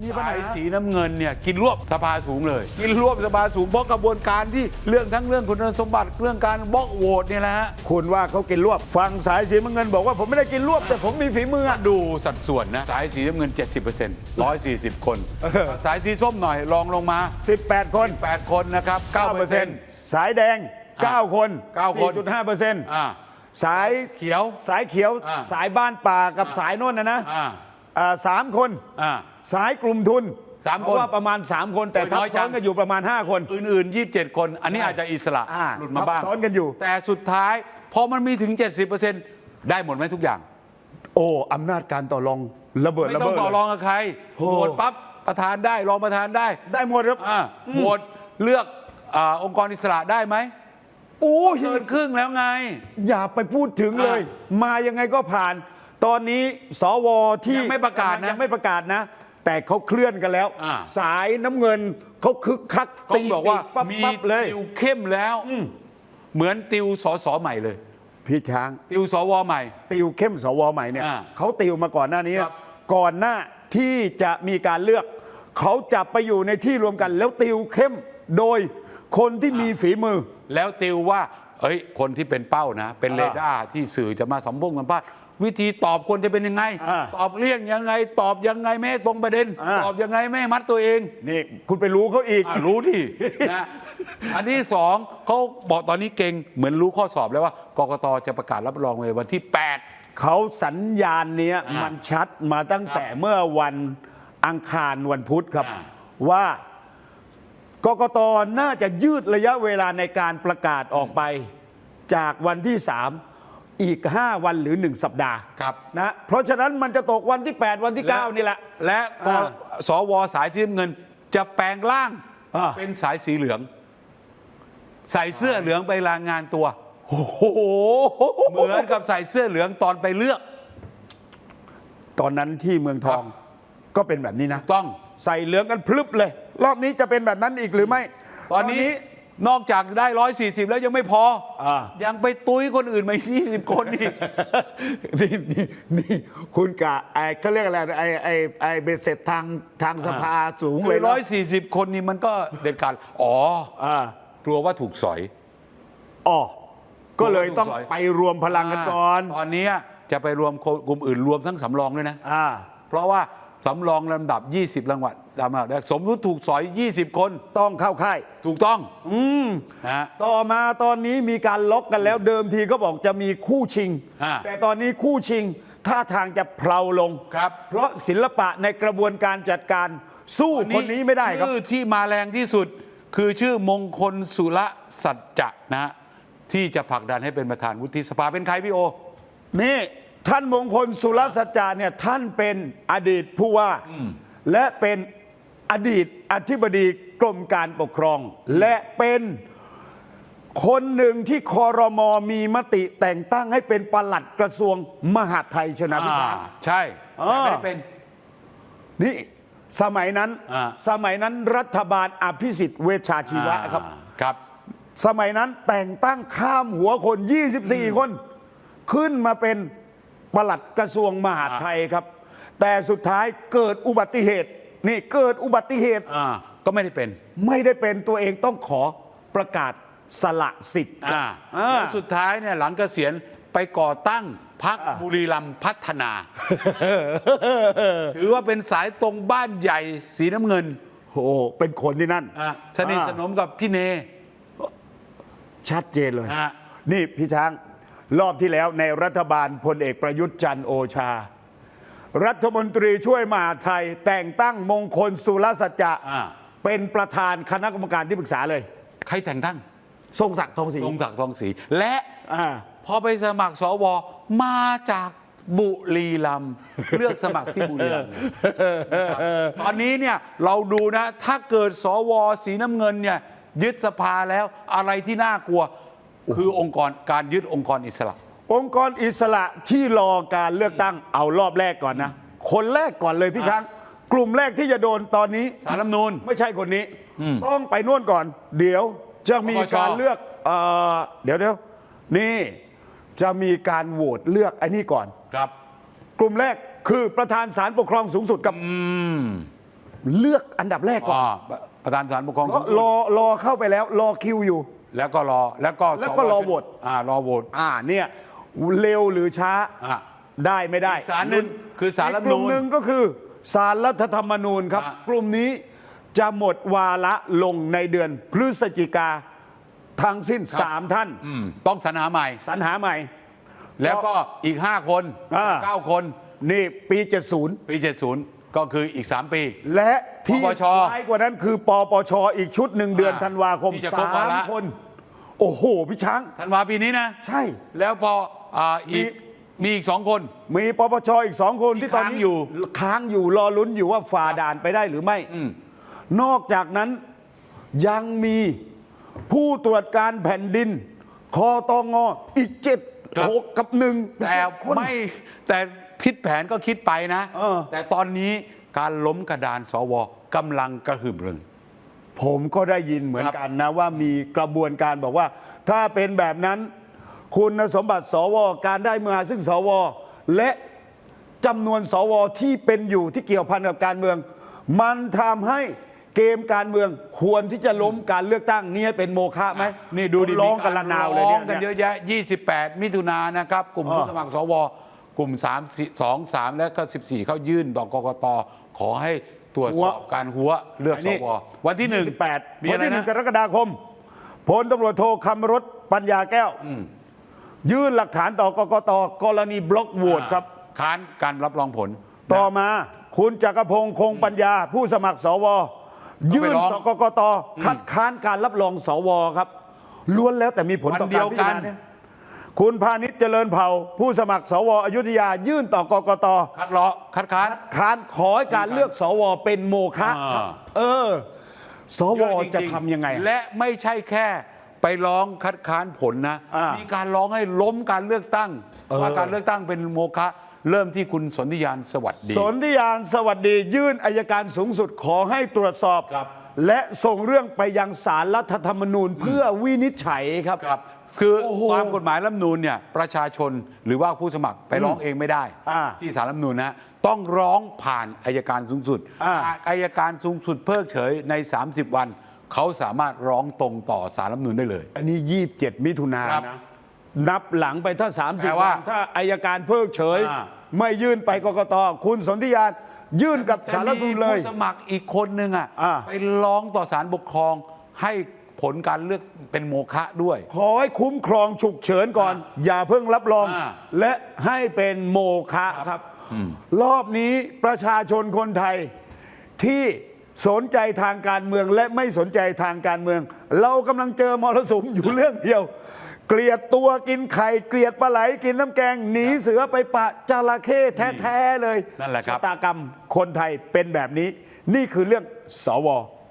มีปัญหาสายสีน้ำเงินเนี่ยกินรวบสภาสูงเลย กินรวบสภาสูงเพราะกระบวนการที่เรื่องทั้งเรื่องคุณสมบัติเรื่องการบล็อกโหวตเนี่ยนะฮะคุณว่าเขากินรวบฟังสายสีน้ำเงินบอกว่าผมไม่ได้กินรวบแต่ผมมีฝีมืออะดูสัดส่วนนะสายสีน้ำเงิน 70% 140 คนเออสายสีส้มหน่อยลองลงมา 18 คน 8 คนนะครับ9%สายแดงอะ9คนเก้าคน4.5%อ่าสายเขียวสายเขียว อะสายบ้านป่ากับสายโน่นนะนะอ่า อ่าสามคน อ่า สายกลุ่มทุนสามคนเพราะว่าประมาณ 3 คนแต่โอ้ยทับน้อยจังซ้อนกันอยู่ประมาณ 5 คน อื่นๆ 27 คน อันนี้อาจจะอิสระอ่าหลุดมาบ้างทับซ้อนกันอยู่ แต่สุดท้ายพอมันมีถึง 70%ได้หมดไหมทุกอย่าง โอ้อำนาจการต่อรองระเบิดไม่ระต้อเบิงดต่อรองกับใครโอ้โหวตปั๊บประธานได้รองประธานได้ได้หมดครับอ่าโหวตเลือกอาองค์กรอิสระได้ไหมโอ้เกินครึ่งแล้วไง อย่าไปพูดถึงเลยอ่มายังไงก็ผ่าน ตอนนี้สวที่ยังไม่ประกาศนะยังไม่ประกาศนะ แต่เขาเคลื่อนกันแล้ว อ่า สายน้ำเงินเขาคึกคักเขาบอกว่าปั๊บมีปั๊บเลย ติวเข้มแล้ว เหมือนติวสสใหม่เลย พี่ช้าง ติวสวใหม่ ติวเข้มสวใหม่เนี่ยอ่าเขาติวมาก่อนหน้านี้ ครับ ก่อนหน้าที่จะมีการเลือก เขาจับไปอยู่ในที่รวมกัน แล้วติวเข้มโดยคนที่มีฝีมือ แล้วติวว่า เอ้ย คนที่เป็นเป้านะ เป็นอ่าเรดาร์ที่สื่อจะมาสัมพงสัมภาษณ์ วิธีตอบควรจะเป็นยังไง อ่าตอบเลี่ยงยังไง ตอบยังไงไม่ให้ตรงประเด็น อ่า ตอบยังไงไม่ให้มัดตัวเองนี่คุณไปรู้เขาอีก อะรู้ดิ นะอันที่สองเขาบอกตอนนี้เก่งเหมือนรู้ข้อสอบแล้วว่ากกตจะประกาศรับรองในวันที่ 8 เขาสัญญาณเนี้ยอ่ามัมันชัดมาตั้งแต่เมื่อวันอังคารวันพุธครับ อ่า ว่ากกตน่าจะยืดระยะเวลาในการประกาศออกไป จากวันที่3 อีก 5 วันหรือ 1 สัปดาห์ครับนะเพราะฉะนั้นมันจะตกวันที่ 8 วันที่ 9 นี่แหละ และกอ่าสวสายสีน้ำเงิน จะแปลงร่างอ่าเป็นสายสีเหลือง ใส่เสื้อเหลืองไปรายงานตัวโอ้โหเหมือนกับใส่เสื้อเหลืองตอนไปเลือก ตอนนั้นที่เมืองทองครับก็เป็นแบบนี้นะ ต้องใส่เหลืองกันพลึบเลย รอบนี้จะเป็นแบบนั้นอีกหรือไม่ ตอนนี้ นอกจากได้ 140 แล้วยังไม่พออายังไปตุ้ยคนอื่นมาอีก20 คนอีกนี่นี่นี่คุณกะไอ้เขาเรียกอะไรไอ้ไอ้ไอ้เบ็ดเสร็จทางทางสภาสูงคืเลยอนะร้อยสี่สิบคนนี่มันก็เด็ดขาดอ๋ออ่ากลัวว่าถูกสอยอ๋อก็เลยต้องถูกสอยไปรวมพลังกันก่อนตอนนี้จะไปรวมกลุ่มอื่นรวมทั้งสำรองด้วยนะอ่าเพราะว่า สำรองลำดับ 20รางวัลลำดับแรกสมรู้ถูกสอย 20 คน ต้องเข้าค่าย ถูกต้องอืมนะฮะ ต่อมาตอนนี้มีการล็อกกันแล้วเดิมทีก็บอกจะมีคู่ชิง อ่า แต่ตอนนี้คู่ชิงท่าทางจะเพลาลง ครับเพราะศิลปะในกระบวนการจัดการสู้คนนี้ไม่ได้ครับ ชื่อที่มาแรงที่สุดคือชื่อมงคลสุรสัจจะนะฮะที่จะผลักดันให้เป็นประธานวุฒิสภาเป็นใครพี่โอ นี่ ท่านมงคลสุรสัจจาเนี่ยท่านเป็นอดีตผู้ว่า และเป็นอดีตอธิบดีกรมการปกครอง และเป็นคนหนึ่งที่คอรมอมีมติแต่งตั้งให้เป็นปลัดกระทรวงมหาดไทยชนะพิชาอ่าใช่อ่าแต่ไม่ได้เป็น นี่สมัยนั้นอ่าสมัยนั้นรัฐบาลอภิสิทธิ์เวชชาชีวะครับอ่าครับ สมัยนั้นแต่งตั้งข้ามหัวคน 24 คน ขึ้นมาเป็น ปลัดกระทรวงมหาดไทยครับ แต่สุดท้ายเกิดอุบัติเหตุ นี่เกิดอุบัติเหตุอ่าก็ไม่ได้เป็น ไม่ได้เป็นตัวเองต้องขอประกาศสละสิทธิ์อ่าอ่า แล้วสุดท้ายเนี่ยหลังเกษียณไปก่อตั้งพักบุรีรัมย์พัฒนา ถือว่าเป็นสายตรงบ้านใหญ่สีน้ำเงินโอ้เป็นคนที่นั่นอะสนิทสนมกับพี่เน ชัดเจนเลย อ่านี่พี่ช้าง รอบที่แล้วในรัฐบาลพลเอกประยุทธ์จันทร์โอชา รัฐมนตรีช่วยมหาดไทย แต่งตั้งมงคลสุรสัจจะอ่า เป็นประธานคณะกรรมการที่ปรึกษาเลย ใครแต่งตั้งทรงศักดิ์ทองศรีทรงศักดิ์ทองศรีและอ่า พอไปสมัครสวมาจากบุรีรัมย์ เลือกสมัครที่บุรีรัมย์นะครับตอนนี้เนี่ยเราดูนะ ถ้าเกิดสวสีน้ำเงินเนี่ยยึดสภาแล้วอะไรที่น่ากลัว คือองค์กรการยึดองค์กรอิสระ องค์กรอิสระที่รอการเลือกตั้งเอารอบแรกก่อนนะ คนแรกก่อนเลยพี่ช้าง กลุ่มแรกที่จะโดนตอนนี้สารรัฐธรรมนูนไม่ใช่คนนี้ ต้องไปน่วนก่อน เดี๋ยวจะมีปปชการเลือกเอ่อเดี๋ยวเดี๋ยวนี่จะมีการโหวตเลือกไอ้นี่ก่อน ครับ กลุ่มแรกคือประธานศาลปกครองสูงสุดกับอืมเลือกอันดับแรกก่อน อ่าประธานศาลปกครองก็สูงสุด รอรอเข้าไปแล้วรอคิวอยู่ แล้วก็รอแล้วก็แล้วก็สรอโหวต อ่ารอโหวต อ่าเนี่ยเร็วหรือช้าอะได้ไม่ได้อีกศาลหนึ่งคือศาลรัฐธรรมนูญอีกกลุ่มหนึ่งก็คือสารรัฐธรรมนูญครับ อะ กลุ่มนี้จะหมดวาระลงในเดือนพฤศจิกาทั้งสิ้นสามท่าน อืมต้องสรรหาใหม่ สรรหาใหม่ แล้วก็อีก 5 คนอ่าเก้าคน นี่ปี 70 ปี 70 ก็คืออีก 3 ปี และที่ปปช ร้ายกว่านั้นคือปปชอีกชุดหนึ่งเดือนอ่าธันวาคมที่จะครบวาสามระ คน โอ้โห พี่ช้าง ธันวาปีนี้นะ ใช่ แล้วพออ่าอีกมีอีกสองคน มีปปชอีกสองคนที่ที่ตอนค้างนี้อยู่ ค้างอยู่รอลุ้นอยู่ว่าฝ่าด่านไปได้หรือไม่นอกจากนั้นยังมีผู้ตรวจการแผ่นดิน คอตองออีกเจ็ดครับหกกับหนึ่งแต่เจ็ดคน ไม่แต่ คิดแผนก็คิดไปนะ เออ แต่ตอนนี้การล้มกระดานสวกำลังกระหึ่มเลยผมก็ได้ยินเหมือนครับกันนะ ว่ามีกระบวนการบอกว่า ถ้าเป็นแบบนั้น คุณสมบัติสวการได้มาซึ่งสว และจำนวนสวที่เป็นอยู่ที่เกี่ยวพันกับการเมือง มันทำให้เกมการเมืองควรที่จะล้มการเลือกตั้งนี้ให้เป็นโมฆะไหมนี่ดูดิร้องมีกันละนาวเลยร้เนี่องกันเยยอะแยะ 28 มิถุนายนนะครับ กลุ่มอ่าผู้สมัครสว กลุ่ม 3 2 3 และก็ 14 เข้ายื่นต่อกกตขอให้ตรวจสอบการหัวเลือกอันสนี้ววันที่หนึ่ง28มีวัอะไรที่หนึ่นะงกรกฎาคมพลตำรวจโทคำรถปัญญาแก้ว ยื่นหลักฐานต่อกกตกรณีบล็อกโหวตครับค้านการรับรองผล ต่อมาคุณจักรพงศ์คงปัญญา ผู้สมัครสว ยื่นร้องต่อกกตคัดค้านการรับรองสวครับล้วนแล้วแต่มีผลต่อวันเดีการยวพิกัจานรณาเนี่ย คุณพาณิชย์เจริญเผ่า ผู้สมัครสวอยุธยายื่นต่อกกตคัดล้อคัดค้านค้านขอให้การเลือกสวเป็นโมฆะครับอ่าเออ สวเยอริงๆจะทำยังไง และไม่ใช่แค่ไปร้องคัดค้านผลนะ มีการร้องให้ล้มการเลือกตั้งเออว่าการเลือกตั้งเป็นโมฆะเริ่มที่คุณสนธิยานสวัสดี สนธิยานสวัสดี ยื่นอายการสูงสุดขอให้ตรวจสอบครับและส่งเรื่องไปยังศาลรัฐธรรมนูญเพื่อวินิจฉัยครับครับ คือโอ้โหตามกฎหมายรัฐธรรมนูญเนี่ยประชาชนหรือว่าผู้สมัครไปร้องเองไม่ได้ อ่าที่สารรัฐธรรมนูญนะต้องร้องผ่านอายการสูงสุดอ่า หากอายการสูงสุดเพิกเฉยใน 30 วัน เขาสามารถร้องตรงต่อสารรัฐธรรมนูญได้เลย อันนี้ 27 มิถุนายครับนนะนับหลังไปถ้า แปล30ว่าวันถ้าอายการเพิกเฉย อ่า ไม่ยื่นไปกกตคุณสนธิยานยื่นกับสารรัฐธรรมนูญเลยผู้สมัครอีกคนหนึ่งอะอ่า ไปร้องต่อศาลปกครองให้ ผลการเลือกเป็นโมฆะด้วย ขอให้คุ้มครองฉุกเฉินก่อน อย่าเพิ่งรับรอง อ่าและให้เป็นโมฆะครับ รอบนี้ประชาชนคนไทยที่สนใจทางการเมืองและไม่สนใจทางการเมือง เรากำลังเจอมรสุมอยู่เรื่องเดียว เกลียดตัวกินไข่เกลียดปลาไหลกินน้ำแกงหนีเสือไปปะจระเข้แท้ๆเลยนั่นแหละครับชะตากรรมคนไทยเป็นแบบนี้ นี่คือเรื่องสว